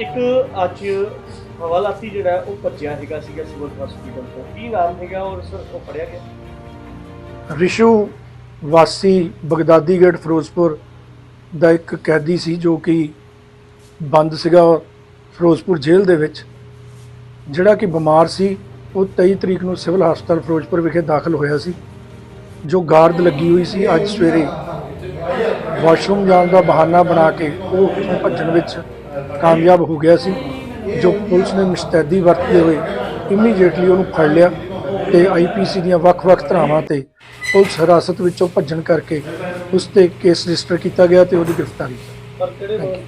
ਇੱਕ ਅੱਜ ਹਵਾਲਾਤੀ ਜਿਹੜਾ ਉਹ ਭੱਜਿਆ ਹੈਗਾ ਸੀਗਾ ਸਿਵਲ ਹਸਪੀਟਲ ਤੋਂ। ਕੀ ਨਾਮ ਹੈਗਾ ਔਰ ਸਰ, ਉਹ ਫੜਿਆ ਗਿਆ? ਰਿਸ਼ੂ ਵਾਸੀ ਬਗਦਾਦੀ ਗੇਟ ਫਿਰੋਜ਼ਪੁਰ ਦਾ ਇੱਕ ਕੈਦੀ ਸੀ ਜੋ ਕਿ ਬੰਦ ਸੀਗਾ ਫਿਰੋਜ਼ਪੁਰ ਜੇਲ੍ਹ ਦੇ ਵਿੱਚ। ਜਿਹੜਾ ਕਿ ਬਿਮਾਰ ਸੀ, ਉਹ 23 ਤਰੀਕ ਨੂੰ ਸਿਵਲ ਹਸਪਤਾਲ ਫਿਰੋਜ਼ਪੁਰ ਵਿਖੇ ਦਾਖਲ ਹੋਇਆ ਸੀ। ਜੋ ਗਾਰਦ ਲੱਗੀ ਹੋਈ ਸੀ ਅੱਜ ਸਵੇਰੇ ਵਾਸ਼ਰੂਮ ਜਾਣ ਦਾ ਬਹਾਨਾ ਬਣਾ ਕੇ ਉਹ ਭੱਜਣ ਵਿੱਚ ਕਾਮਯਾਬ ਹੋ ਗਿਆ ਸੀ ਜੋ ਪੁਲਿਸ ਨੇ ਮੁਸਤੈਦੀ ਵਰਤਦੇ ਹੋਏ ਇਮੀਡੀਏਟਲੀ ਉਹਨੂੰ ਫੜ ਲਿਆ ਤੇ ਆਈਪੀਸੀ ਦੀਆਂ ਵੱਖ-ਵੱਖ ਧਾਰਾਵਾਂ ਤੇ ਪੁਲਿਸ ਹਿਰਾਸਤ ਵਿੱਚੋਂ ਭੱਜਣ ਕਰਕੇ ਉਸ ਤੇ ਕੇਸ ਰਜਿਸਟਰ ਕੀਤਾ ਗਿਆ ਤੇ ਉਹਦੀ ਗ੍ਰਿਫਤਾਰੀ ਪਰ ਕਿਹੜੇ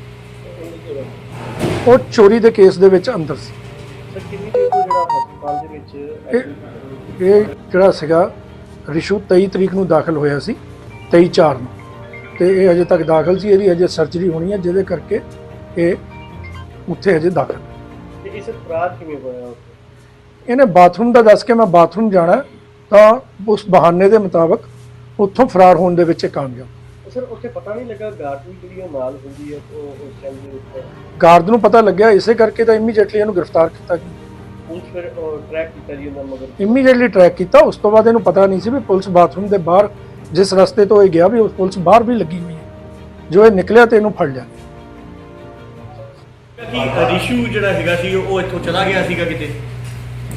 ਉਹ ਚੋਰੀ ਦੇ ਕੇਸ ਦੇ ਵਿੱਚ ਅੰਦਰ ਸੀ। admit ਇਹ ਜਿਹੜਾ ਸੀਗਾ ਰਿਸ਼ੂ 23 ਤਰੀਕ ਨੂੰ ਦਾਖਲ ਹੋਇਆ ਸੀ 23 4 ਨੂੰ। ਤੇ ਇਹ ਅਜੇ ਤੱਕ ਦਾਖਲ ਸੀ ਇਹਦੀ ਅਜੇ ਸਰਜਰੀ ਹੋਣੀ ਹੈ ਜਿਹਦੇ ਕਰਕੇ ਇਹ ਉੱਥੇ ਅਜੇ ਦਾਖਲ। ਤੇ ਇਸ ਫਰਾਰ ਕਿਵੇਂ ਹੋਇਆ ਉੱਥੇ? ਇਹਨੇ ਬਾਥਰੂਮ ਦਾ ਦੱਸ ਕੇ ਮੈਂ ਬਾਥਰੂਮ ਜਾਣਾ ਹੈ, ਤਾਂ ਉਸ ਬਹਾਨੇ ਦੇ ਮੁਤਾਬਕ ਉੱਥੋਂ ਫਰਾਰ ਹੋਣ ਦੇ ਵਿੱਚ ਇਹ ਕਾਮਯਾਬ। ਸਰ ਉੱਥੇ ਪਤਾ ਨਹੀਂ ਲੱਗਾ ਗਾਰਡ ਵੀ ਜਿਹੜੀ ਉਹ ਨਾਲ ਹੁੰਦੀ ਹੈ ਉਹ ਉਸ ਟਾਈਮ ਦੇ ਉੱਤੇ ਗਾਰਡ ਨੂੰ ਪਤਾ ਲੱਗਿਆ ਇਸੇ ਕਰਕੇ ਤਾਂ ਇਮੀਡੀਏਟਲੀ ਇਹਨੂੰ ਗ੍ਰਿਫਤਾਰ ਕੀਤਾ ਗਿਆ। ਪੁਲਿਸ ਫਿਰ ਟਰੈਕ ਕੀਤਾ ਜੀ ਉਹਨਾਂ ਮਗਰ? ਇਮੀਡੀਏਟਲੀ ਟਰੈਕ ਕੀਤਾ ਉਸ ਤੋਂ ਬਾਅਦ ਇਹਨੂੰ ਪਤਾ ਨਹੀਂ ਸੀ ਵੀ ਪੁਲਿਸ ਬਾਥਰੂਮ ਦੇ ਬਾਹਰ ਜਿਸ ਰਸਤੇ ਤੋਂ ਇਹ ਗਿਆ ਵੀ ਉਸ ਪੁਲਿਸ ਬਾਹਰ ਵੀ ਲੱਗੀ ਹੋਈ ਹੈ। ਜੋ ਇਹ ਨਿਕਲਿਆ ਤੇ ਇਹਨੂੰ ਫੜ ਲਿਆ ਕਿ ਰਿਸ਼ੂ ਜਿਹੜਾ ਹੈਗਾ ਸੀ ਉਹ ਇੱਥੋਂ ਚਲਾ ਗਿਆ ਸੀਗਾ ਕਿਤੇ?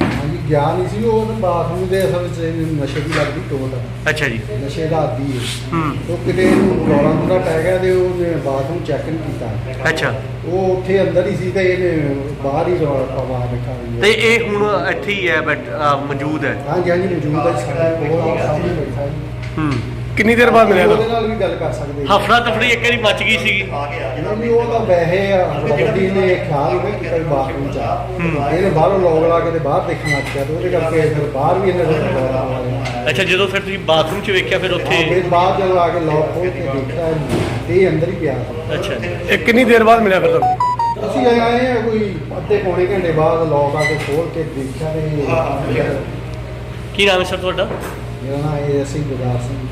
ਹਾਂਜੀ ਗਿਆ ਨਹੀਂ ਸੀ ਉਹ ਤਾਂ ਬਾਥਰੂਮ ਦੇ ਅਸਲ ਵਿੱਚ ਇਹਨੂੰ ਨਸ਼ੇ ਦੀ ਲੱਗਦੀ ਟੋਟ ਅੱਛਾ ਜੀ। ਨਸ਼ੇ ਦਾ ਆਦੀ ਹੈ ਹੂੰ। ਉਹ ਕਿਤੇ ਇਹਨੂੰ ਰੌਲਾ ਥੋੜਾ ਪੈ ਗਿਆ ਤੇ ਉਹਨੇ ਬਾਥਰੂਮ ਚੈੱਕ ਨਹੀਂ ਕੀਤਾ। ਅੱਛਾ। ਉਹ ਉੱਥੇ ਅੰਦਰ ਹੀ ਸੀ ਤੇ ਇਹਨੇ ਬਾਹਰ ਹੀ ਰੌਲਾ ਪਵਾ ਰੱਖਾ ਹੋਈ ਤੇ ਇਹ ਹੁਣ ਇੱਥੇ ਹੀ ਹੈ ਬਟ ਮੌਜੂਦ ਹੈ? ਹਾਂਜੀ ਹਾਂਜੀ ਮੌਜੂਦ ਹੈ। ਸਾਡੇ ਕੋਲ ਸਾਹਮਣੇ ਬੈਠਾ ਹੈ। ਹੂੰ। ਕਿੰਨੀ ਦੇਰ ਬਾਅਦ ਉਹਦੇ ਨਾਲ ਵੀ ਗੱਲ ਕਰ ਸਕਦੇ ਹਾਂ। ਹਫੜਾ ਤਫੜੀ ਇੱਕ ਵਾਰੀ ਮਚ ਗਈ ਸੀਗੀ। ਨਹੀਂ ਉਹ ਤਾਂ ਵੈਸੇ ਆ ਗੱਡੀ ਨੇ ਖਿਆਲ ਨਹੀਂ ਕੀਤਾ ਵੀ ਬਾਥਰੂਮ ਚ ਆ। ਇਹਨੇ ਬਾਹਰੋਂ ਲੋਕ ਲਾ ਕੇ ਤੇ ਬਾਹਰ ਦੇਖਣ ਲੱਗ ਪਿਆ ਤੇ ਉਹਦੇ ਕਰਕੇ ਫਿਰ ਬਾਹਰ ਵੀ ਇਹਨੇ ਪਾ ਲਿਆ ਅੱਛਾ ਜਦੋਂ ਫਿਰ ਤੁਸੀਂ ਬਾਥਰੂਮ 'ਚ ਵੇਖਿਆ ਫਿਰ ਉੱਥੇ ਫਿਰ ਬਾਹਰ ਜਦੋਂ ਆ ਕੇ ਲੋਕ ਖੋਲ ਕੇ ਦੇਖਿਆ ਤੇ ਇਹ ਅੰਦਰ ਹੀ ਪਿਆ। ਸੀ ਅੱਛਾ ਇਹ ਕਿੰਨੀ ਦੇਰ ਬਾਅਦ ਮਿਲਿਆ ਫਿਰ ਤੁਹਾਨੂੰ? ਅਸੀਂ ਆਏ ਆਏ ਆ ਕੋਈ ਅੱਧੇ ਪੌਣੇ ਘੰਟੇ ਬਾਅਦ ਲੋਕ ਆ ਕੇ ਖੋਲ ਕੇ ਦੇਖਿਆ ਤੇ ਕੀ ਨਾਮ ਹੈ ਸਰ ਤੁਹਾਡਾ? ਮੇਰਾ ਨਾਮ ਇਹ ਅਸੀਂ ਗੁਰਦਾਸ ਸਿੰਘ।